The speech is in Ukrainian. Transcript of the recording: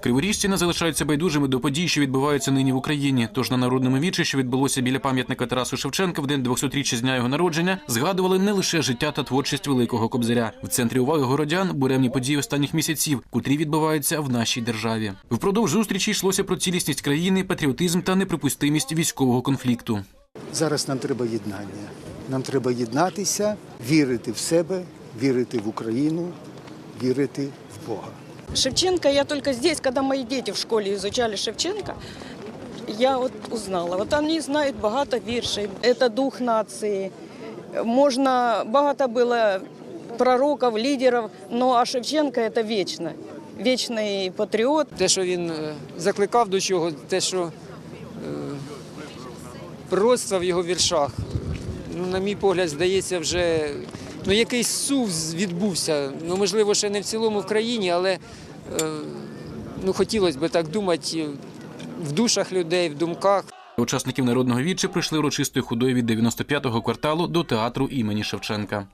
Криворіжці не залишаються байдужими до подій, що відбуваються нині в Україні. Тож на народному вічі, що відбулося біля пам'ятника Тарасу Шевченка в день 200-річчя з дня його народження, згадували не лише життя та творчість великого кобзаря. В центрі уваги городян буремні події останніх місяців, котрі відбуваються в нашій державі. Впродовж зустрічі йшлося про цілісність країни, патріотизм та неприпустимість військового конфлікту. Зараз нам треба єднання. Нам треба єднатися, вірити в себе, вірити в Україну, вірити в Бога. Шевченко я только здесь, когда мои дети в школе изучали Шевченко, я вот узнала. Вот они знают багато віршей. Это дух нации. Можна, багато було пророков, лідерів, но а Шевченко это вечно. Вечний патріот. те, що він е, закликав до чого, те, що е, пророцтва в його віршах, ну, на мій погляд, здається, вже ну, якийсь сув відбувся. Ну, можливо, ще не в цілому в країні, але е, ну, хотілося б так думати в душах людей, в думках. Учасників народного вічі прийшли урочистою ходою від 95-го кварталу до театру імені Шевченка.